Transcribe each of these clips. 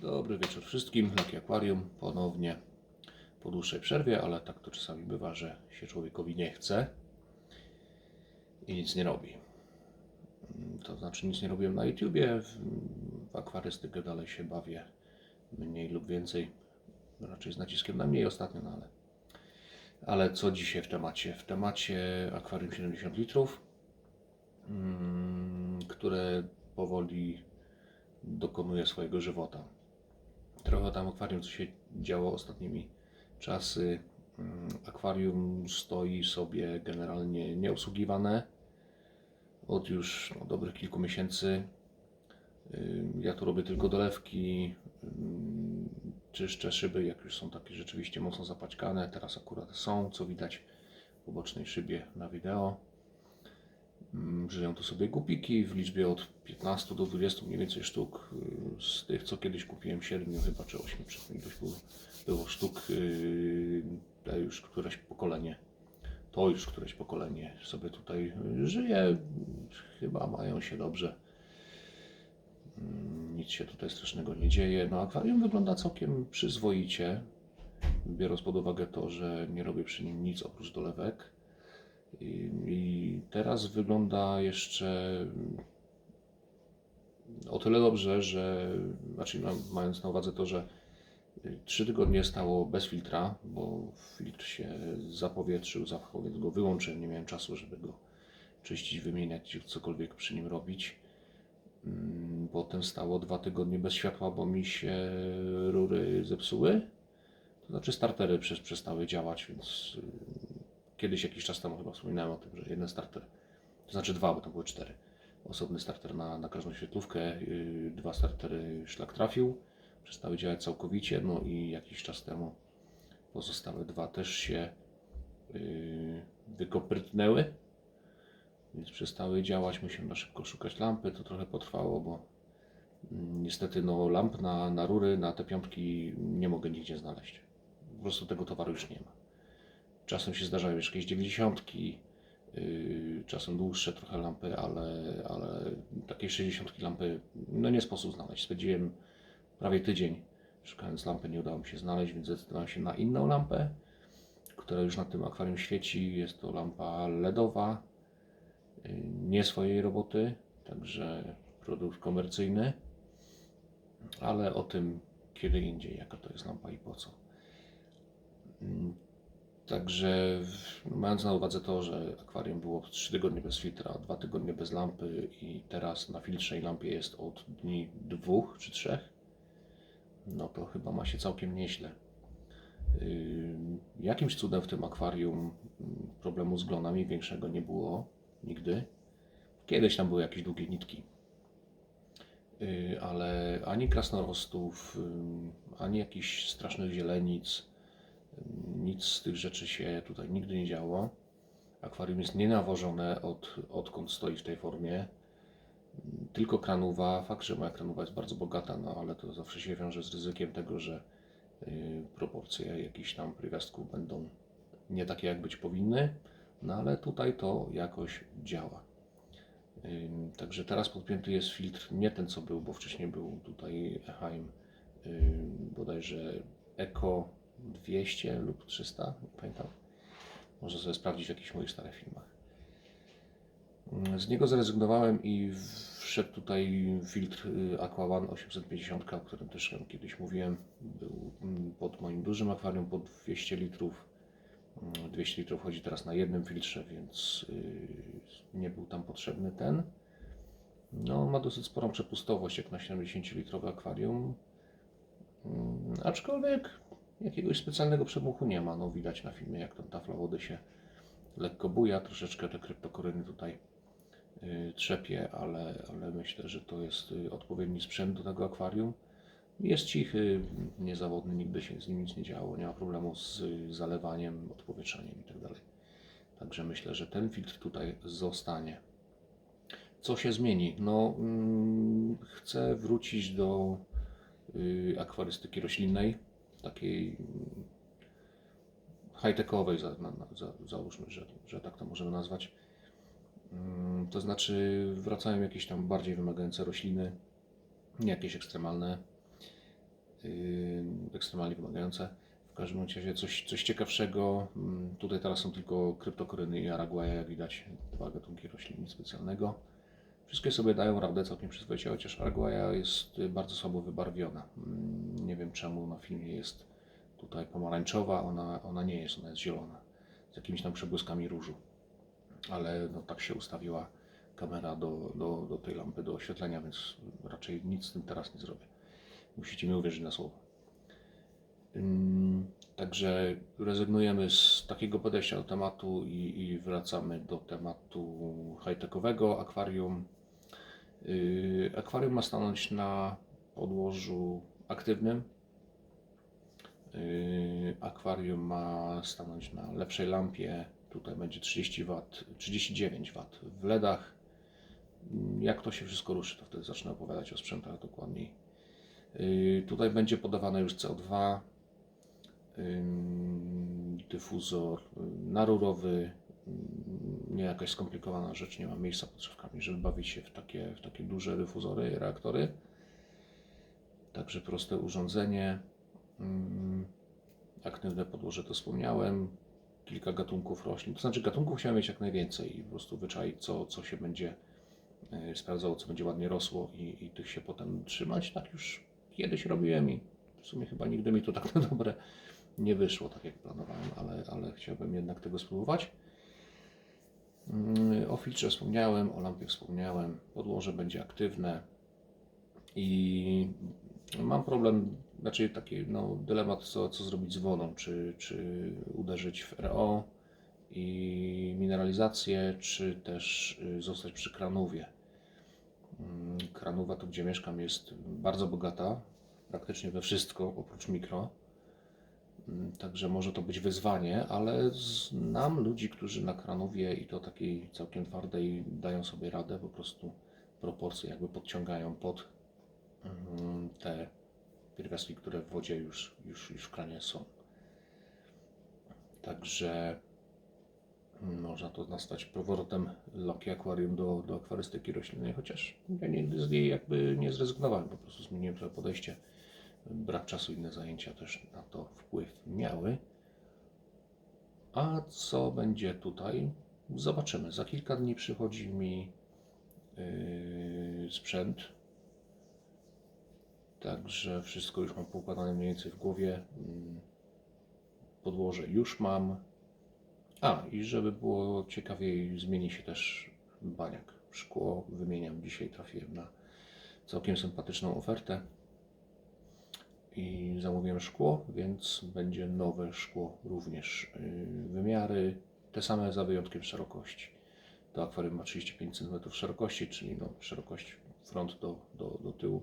Dobry wieczór wszystkim. Lucky Aquarium ponownie po dłuższej przerwie, ale tak to czasami bywa, że się człowiekowi nie chce i nic nie robi. Mm, To znaczy nic nie robiłem na YouTubie, w, w akwarystykę dalej się bawię mniej lub więcej, raczej z naciskiem na mniej ostatnio, no ale, ale co dzisiaj w temacie? W temacie akwarium 70 litrów, mm, które powoli dokonuje swojego żywota. Trochę tam akwarium, co się działo ostatnimi czasy. Mm, Akwarium stoi sobie generalnie nieobsługiwane od już no, dobrych kilku miesięcy. Ja tu robię tylko dolewki, czyszczę szyby, jak już są takie rzeczywiście mocno zapaćkane. Teraz akurat są, co widać po bocznej szybie na wideo. Mm, Żyją tu sobie gupiki w liczbie od 15 do 20 mniej więcej sztuk. y, Z tych, co kiedyś kupiłem, 7 chyba czy 8 przed tym było, było sztuk. y, To już któreś pokolenie, to już któreś pokolenie sobie tutaj y, żyje. Chyba mają się dobrze. Mm, Nic się tutaj strasznego nie dzieje. No, akwarium wygląda całkiem przyzwoicie, biorąc pod uwagę to, że nie robię przy nim nic oprócz dolewek. I, teraz wygląda jeszcze o tyle dobrze, że znaczy ma- mając na uwadze to, że y, trzy tygodnie stało bez filtra, bo filtr się zapowietrzył, więc go wyłączyłem. Nie miałem czasu, żeby go czyścić, wymieniać, cokolwiek przy nim robić. Mm, Potem stało dwa tygodnie bez światła, bo mi się rury zepsuły. To znaczy startery przestały działać, więc y, kiedyś jakiś czas temu chyba wspominałem o tym, że jeden starter, to znaczy dwa, bo to były cztery. Osobny starter na, na każdą świetlówkę, yy, dwa startery szlak trafił, przestały działać całkowicie, no i jakiś czas temu pozostałe dwa też się yy, wykoprytnęły, więc przestały działać. Musiałem na szybko szukać lampy, to trochę potrwało, bo mm, niestety no, lamp na, na rury, na te piątki nie mogę nigdzie znaleźć. Po prostu tego towaru już nie ma. Czasem się zdarzają jeszcze jakieś 90, yy, czasem dłuższe trochę lampy, ale, ale takiej 60 lampy no nie sposób znaleźć. Spędziłem prawie tydzień szukając lampy, nie udało mi się znaleźć, więc zdecydowałem się na inną lampę, która już na tym akwarium świeci. Jest to lampa LEDowa, yy, nie swojej roboty, także produkt komercyjny, ale o tym kiedy indziej, jaka to jest lampa i po co. Także mając na uwadze to, że akwarium było 3 tygodnie bez filtra, 2 tygodnie bez lampy i teraz na filtrze i lampie jest od dni dwóch czy trzech, no to chyba ma się całkiem nieźle. Jakimś cudem w tym akwarium problemu z glonami większego nie było nigdy. Kiedyś tam były jakieś długie nitki, Yy, ale ani krasnorostów, ani jakichś strasznych zielenic, nic z tych rzeczy się tutaj nigdy nie działo. Akwarium jest nienawożone od, odkąd stoi w tej formie. Tylko kranuwa. Fakt, że moja kranuwa jest bardzo bogata, no ale to zawsze się wiąże z ryzykiem tego, że y, proporcje jakichś tam pierwiastków będą nie takie, jak być powinny. No ale tutaj to jakoś działa. Także teraz podpięty jest filtr, nie ten co był, bo wcześniej był tutaj Eheim ym, bodajże Eco 200 lub 300, nie pamiętam. Można sobie sprawdzić w jakichś moich starych filmach. Mm, Z niego zrezygnowałem i wszedł tutaj filtr y, Aqua One 850, o którym też kiedyś mówiłem. Był mm, pod moim dużym akwarium, pod 200 litrów. Mm, 200 litrów chodzi teraz na jednym filtrze, więc y, nie był tam potrzebny ten. No, ma dosyć sporą przepustowość, jak na 70-litrowe akwarium. Mm, Aczkolwiek jakiegoś specjalnego przemuchu nie ma. No, widać na filmie, jak tam tafla wody się lekko buja. Troszeczkę te kryptokoryny tutaj y, trzepie, ale, ale myślę, że to jest y, odpowiedni sprzęt do tego akwarium. Jest cichy, niezawodny, nigdy się z nim nic nie działo, nie ma problemu z y, zalewaniem, odpowietrzaniem itd. Także myślę, że ten filtr tutaj zostanie. Co się zmieni? No, mm, chcę wrócić do y, akwarystyki roślinnej, takiej mm, high-techowej, za, za, załóżmy, że, że tak to możemy nazwać. Mm, To znaczy, wracają jakieś tam bardziej wymagające rośliny, nie jakieś ekstremalne. yy, ekstremalnie wymagające. W każdym razie coś, coś ciekawszego. Mm, Tutaj teraz są tylko kryptokoryny i araguaja, jak widać, dwa gatunki roślin, specjalnego. Wszystkie sobie dają radę całkiem przyzwoicie, chociaż araguaja jest bardzo słabo wybarwiona. Nie wiem czemu na filmie jest tutaj pomarańczowa, ona, ona nie jest, ona jest zielona, z jakimiś tam przebłyskami różu. Ale no, tak się ustawiła kamera do, do, do tej lampy, do oświetlenia, więc raczej nic z tym teraz nie zrobię. Musicie mi uwierzyć na słowo. Także rezygnujemy z takiego podejścia do tematu i, i wracamy do tematu high-techowego akwarium. Yy, Akwarium ma stanąć na podłożu aktywnym. Yy, Akwarium ma stanąć na lepszej lampie. Tutaj będzie 30 W, 39 W w LEDach. Yy, Jak to się wszystko ruszy, to wtedy zacznę opowiadać o sprzętach dokładniej. Yy, Tutaj będzie podawane już CO2, ym, dyfuzor narurowy, ym, nie jakaś skomplikowana rzecz, nie ma miejsca pod szafkami, żeby bawić się w takie, w takie duże dyfuzory, reaktory. Także proste urządzenie, ym, aktywne podłoże to wspomniałem, kilka gatunków roślin, to znaczy gatunków chciałem mieć jak najwięcej. I po prostu wyczaić co, co się będzie y, sprawdzało, co będzie ładnie rosło i, i tych się potem trzymać. Tak już kiedyś robiłem i w sumie chyba nigdy mi to tak na dobre nie wyszło tak jak planowałem, ale, ale chciałbym jednak tego spróbować. Mm, O filtrze wspomniałem, o lampie wspomniałem, podłoże będzie aktywne i mam problem, znaczy taki no, dylemat, co, co zrobić z wodą, czy, czy uderzyć w RO i mineralizację, czy też y, zostać przy kranówie. Mm, Kranowa, tu gdzie mieszkam, jest bardzo bogata, praktycznie we wszystko oprócz mikro. Mm, Także może to być wyzwanie, ale znam ludzi, którzy na kranowie i to takiej całkiem twardej dają sobie radę, po prostu proporcje jakby podciągają pod te pierwiastki, które w wodzie już, już, już w kranie są. Także można to nazwać powrotem Loki Aquarium do, do akwarystyki roślinnej, chociaż ja nigdy z niej jakby nie zrezygnowałem, po prostu zmieniłem trochę podejście brak czasu, inne zajęcia też na to wpływ miały. A co będzie tutaj? Zobaczymy. Za kilka dni przychodzi mi yy, sprzęt. Także wszystko już mam poukładane mniej więcej w głowie. Mm, Podłoże już mam. A, i żeby było ciekawiej, zmieni się też baniak. Szkło wymieniam. Dzisiaj trafiłem na całkiem sympatyczną ofertę i zamówiłem szkło, więc będzie nowe szkło również. Yy, Wymiary te same za wyjątkiem szerokości. To akwarium ma 35 cm szerokości, czyli no, szerokość front do, do, do tyłu,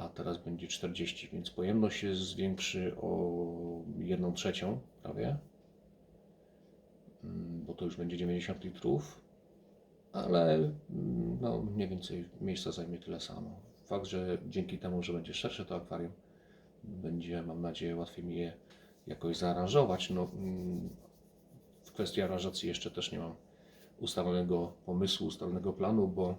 a teraz będzie 40, więc pojemność się zwiększy o 1 trzecią prawie, Mm, bo to już będzie 90 litrów, ale mm, no, mniej więcej miejsca zajmie tyle samo. Fakt, że dzięki temu, że będzie szersze to akwarium, będzie, mam nadzieję, łatwiej mi je jakoś zaaranżować. No, mm, w kwestii aranżacji jeszcze też nie mam ustalonego pomysłu, ustalonego planu, bo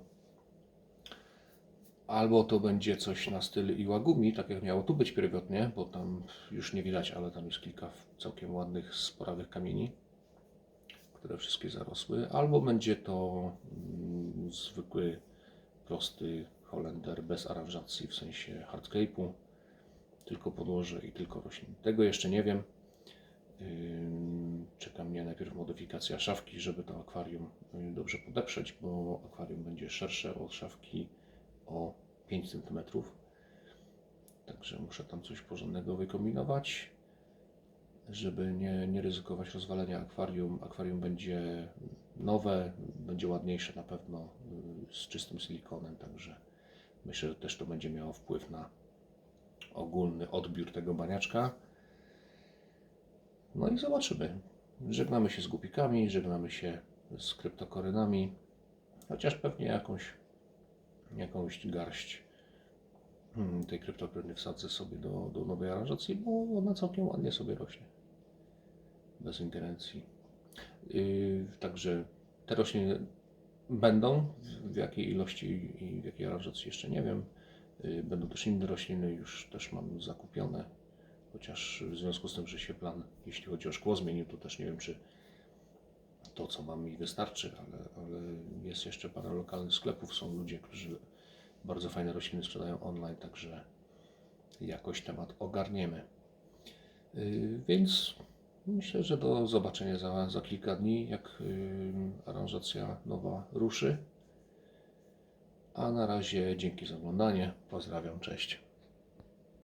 albo to będzie coś na styl Iwagumi, tak jak miało tu być pierwotnie, bo tam już nie widać, ale tam jest kilka całkiem ładnych, sporawych kamieni, które wszystkie zarosły, albo będzie to mm, zwykły, prosty Holender bez aranżacji, w sensie hardscape'u, tylko podłoże i tylko roślin. Tego jeszcze nie wiem. Czeka mnie najpierw modyfikacja szafki, żeby to akwarium y, dobrze podeprzeć, bo akwarium będzie szersze od szafki o 5 cm. Także muszę tam coś porządnego wykombinować, żeby nie, nie ryzykować rozwalenia akwarium. Akwarium będzie nowe, będzie ładniejsze na pewno y, z czystym silikonem, także myślę, że też to będzie miało wpływ na ogólny odbiór tego baniaczka. No i zobaczymy. Żegnamy się z głupikami, żegnamy się z kryptokorynami, chociaż pewnie jakąś, jakąś garść hmm, tej kryptokoryny wsadzę sobie do, do nowej aranżacji, bo ona całkiem ładnie sobie rośnie. Bez ingerencji. Yy, także te rośliny będą, w jakiej ilości i w jakiej aranżacji jeszcze nie wiem. Y, Będą też inne rośliny, już też mam zakupione, chociaż w związku z tym, że się plan, jeśli chodzi o szkło, zmienił, to też nie wiem, czy to, co mam, mi wystarczy, ale, ale jest jeszcze parę lokalnych sklepów, są ludzie, którzy bardzo fajne rośliny sprzedają online, także jakoś temat ogarniemy. Yy, Więc myślę, że do zobaczenia za, za kilka dni, jak yy, aranżacja nowa ruszy. A na razie dzięki za oglądanie. Pozdrawiam, cześć.